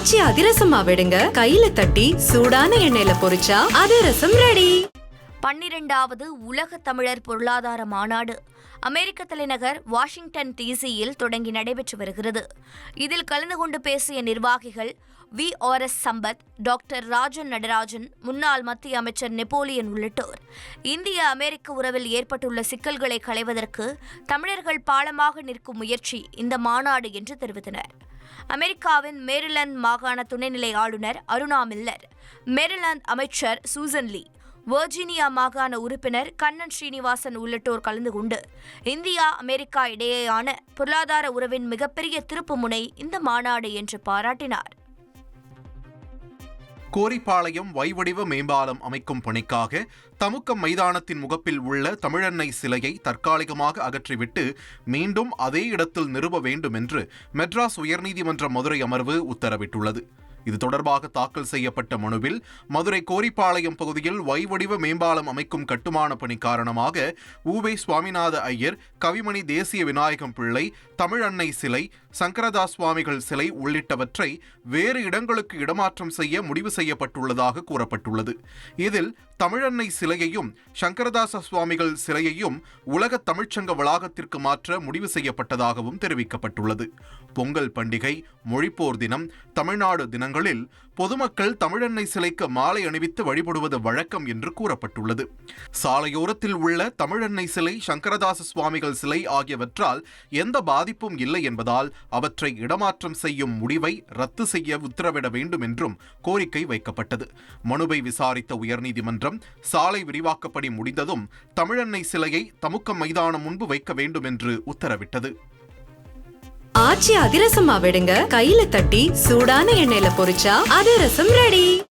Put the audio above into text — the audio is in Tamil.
காய்ச்சி அதிரசமா விடுங்க. கையில தட்டி சூடான எண்ணெயில பொரிச்சா அதிரசம் ரெடி பன்னிரெண்டாவது உலக தமிழர் பொருளாதார மாநாடு. அமெரிக்க தலைநகர் வாஷிங்டன் டிசியில் தொடங்கி நடைபெற்று வருகிறது. இதில் கலந்து கொண்டு பேசிய நிர்வாகிகள் V R S Sampath doctor Rajan Natarajan முன்னாள் மத்திய அமைச்சர் நெப்போலியன் உள்ளிட்டோர். இந்திய அமெரிக்க உறவில் ஏற்பட்டுள்ள சிக்கல்களை களைவதற்கு தமிழர்கள் பாலமாக நிற்கும் முயற்சி இந்த மாநாடு என்று தெரிவித்தனர். அமெரிக்காவின் மேரிலாந்து மாகாண துணைநிலை ஆளுநர் அருணா மில்லர் மேரிலாந்து அமைச்சர் சூசன் லீ வர்ஜீனியா மாகாண உறுப்பினர் கண்ணன் ஸ்ரீனிவாசன் உள்ளிட்டோர் கலந்து கொண்டு இந்தியா அமெரிக்கா இடையேயான பொருளாதார உறவின் மிகப்பெரிய திருப்புமுனை இந்த மாநாடு என்று பாராட்டினார். கோரிப்பாளையம் வைவடிவ மேம்பாலம் அமைக்கும் பணிக்காக தமுக்கம் மைதானத்தின் முகப்பில் உள்ள தமிழன்னை சிலையை தற்காலிகமாக அகற்றிவிட்டு மீண்டும் அதே இடத்தில் நிறுவ வேண்டும் என்று மெட்ராஸ் உயர்நீதிமன்ற மதுரை அமர்வு உத்தரவிட்டுள்ளது. இது தொடர்பாக தாக்கல் செய்யப்பட்ட மனுவில் மதுரை கோரிப்பாளையம் பகுதியில் வைவடிவ மேம்பாலம் அமைக்கும் கட்டுமான பணி காரணமாக ஊவே சுவாமிநாத ஐயர் கவிமணி தேசிய விநாயகம் பிள்ளை தமிழ் அன்னை சிலை சங்கரதாஸ் சுவாமிகள் சிலை உள்ளிட்டவற்றை வேறு இடங்களுக்கு இடமாற்றம் செய்ய முடிவு செய்யப்பட்டுள்ளதாக கூறப்பட்டுள்ளது. இதில் தமிழன்னை சிலையையும் சங்கரதாச சுவாமிகள் சிலையையும் உலக தமிழ்ச்சங்க வளாகத்திற்கு மாற்ற முடிவு செய்யப்பட்டதாகவும் தெரிவிக்கப்பட்டுள்ளது. பொங்கல் பண்டிகை மொழிப்போர் தினம் தமிழ்நாடு தினங்களில் பொதுமக்கள் தமிழன்னை சிலைக்கு மாலை அணிவித்து வழிபடுவது வழக்கம் என்று கூறப்பட்டுள்ளது. சாலையோரத்தில் உள்ள தமிழன்னை சிலை சங்கரதாச சுவாமிகள் சிலை ஆகியவற்றால் எந்த பாதிப்பும் இல்லை என்பதால் அவற்றை இடமாற்றம் செய்யும் முடிவை ரத்து செய்ய உத்தரவிட வேண்டும் என்றும் கோரிக்கை வைக்கப்பட்டது. மனுவை விசாரித்த உயர்நீதிமன்றம் சாலை விரிவாக்கப்படி முடிந்ததும் தமிழன்னை சிலையை தமுக்கம் மைதானம் முன்பு வைக்க வேண்டும் என்று உத்தரவிட்டது. ஆச்சி அதிரசமா விடுங்க கையில தட்டி சூடான எண்ணெயில பொரிச்சா அதிரசம் ரெடி